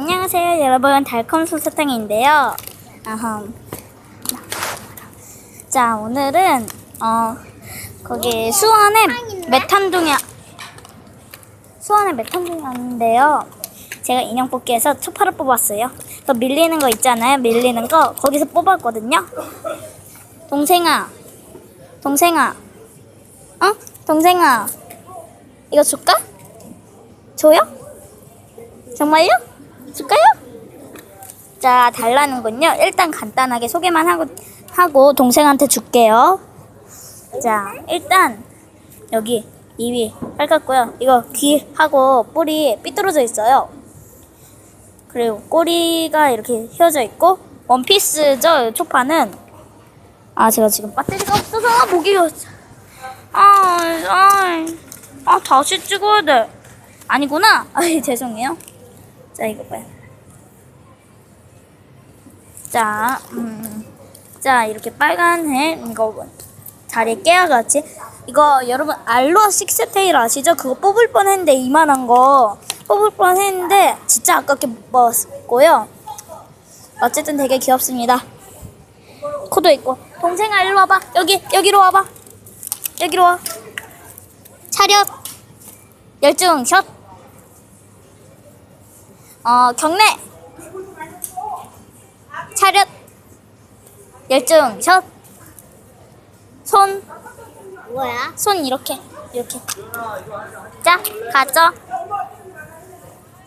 안녕하세요 여러분 달콤 솜사탕인데요 아흠. 자 오늘은 어 거기 수원에 메탄동이 수원에 메탄동이 왔는데요 제가 인형 뽑기에서 초파를 뽑았어요 그 밀리는 거 있잖아요 밀리는 거 거기서 뽑았거든요 동생아 동생아 어? 동생아 이거 줄까? 줘요? 정말요? 줄까요? 자, 달라는군요. 일단 간단하게 소개만 하고, 하고 동생한테 줄게요. 자, 일단 여기 입이 빨갛고요. 이거 귀하고 뿔이 삐뚤어져 있어요. 그리고 꼬리가 이렇게 휘어져 있고 원피스죠, 초파는. 아, 제가 지금 배터리가 없어서 목이 아, 아, 아, 다시 찍어야 돼. 아니구나. 아, 죄송해요. 자, 이거 봐요. 자, 음, 자, 이렇게 빨간색, 이거, 자리에 깨야같이. 이거, 여러분, 알로하 식스테일 아시죠? 그거 뽑을 뻔 했는데, 이만한 거. 뽑을 뻔 했는데, 진짜 아깝게 못 뽑았고요. 어쨌든 되게 귀엽습니다. 코도 있고. 동생아, 일로 와봐. 여기, 여기로 와봐. 여기로 와. 차렷. 열중 샷. 어, 경례. 차렷. 열중 샷. 손, 뭐야? 손 이렇게, 이렇게. 자, 가죠.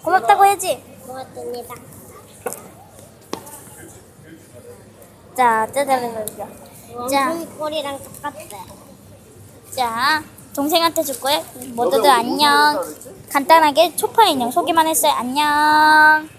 고맙다고 해야지. 고맙습니다. 자, 짜자자자. 자. 원숭이 꼬리랑 똑같아. 자, 동생한테 줄 거야. 모두들 안녕. 간단하게 초파 인형 소개만 했어요. 안녕.